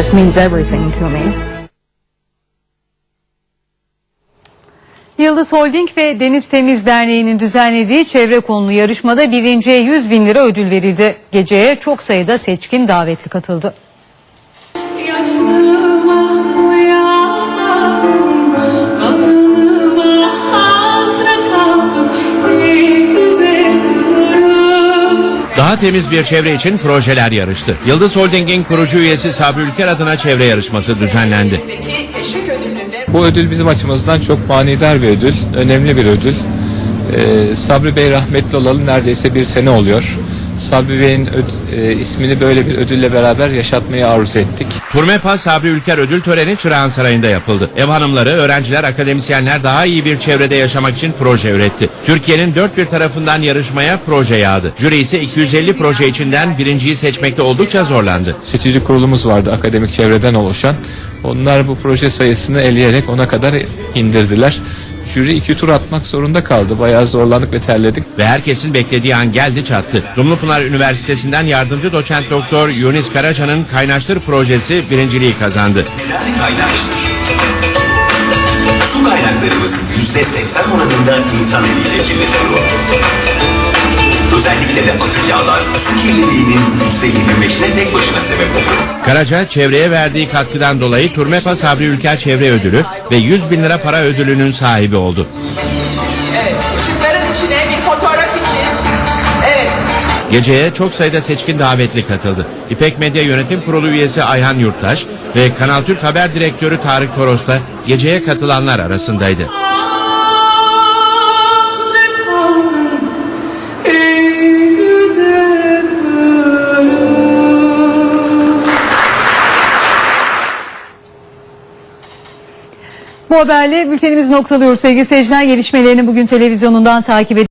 This means everything to me. Yıldız Holding ve Deniz Temiz Derneği'nin düzenlediği çevre konulu yarışmada birinciye 100 bin lira ödül verildi. Geceye çok sayıda seçkin davetli katıldı. Yaşlıma Daha temiz bir çevre için projeler yarıştı. Yıldız Holding'in kurucu üyesi Sabri Ülker adına çevre yarışması düzenlendi. Bu ödül bizim açımızdan çok manidar bir ödül, önemli bir ödül. Ee, Sabri Bey rahmetli olalı neredeyse bir sene oluyor. Sabri Bey'in e, ismini böyle bir ödülle beraber yaşatmayı arzu ettik. Turmepa Sabri Ülker ödül töreni Çırağan Sarayı'nda yapıldı. Ev hanımları, öğrenciler, akademisyenler daha iyi bir çevrede yaşamak için proje üretti. Türkiye'nin dört bir tarafından yarışmaya proje yağdı. Jüri ise 250 proje içinden birinciyi seçmekte oldukça zorlandı. Seçici kurulumuz vardı akademik çevreden oluşan. Onlar bu proje sayısını eleyerek ona kadar indirdiler. Jüri iki tur atmak zorunda kaldı. Bayağı zorlandık ve terledik. Ve herkesin beklediği an geldi çattı. Dumlupınar Üniversitesi'nden yardımcı doçent doktor Yunis Karaca'nın Kaynaştır projesi birinciliği kazandı. Neden kaynaştır? Su kaynaklarımız yüzde seksen oranında insan eliyle kirletiliyor. De atık yağlar su kirliliğinin yüzde yirmi beşine tek başına sebep oluyor. Karaca çevreye verdiği katkıdan dolayı Turmepa Sabri Ülker Çevre Ödülü ve 100 bin lira para ödülünün sahibi oldu. Evet içine bir fotoğraf için Evet Geceye çok sayıda seçkin davetli katıldı. İpek Medya Yönetim Kurulu üyesi Ayhan Yurttaş ve Kanal Türk Haber Direktörü Tarık Toros da geceye katılanlar arasındaydı. Bu haberle bültenimizi noktalıyoruz sevgili seyirciler. Gelişmelerini bugün televizyonundan takip edin.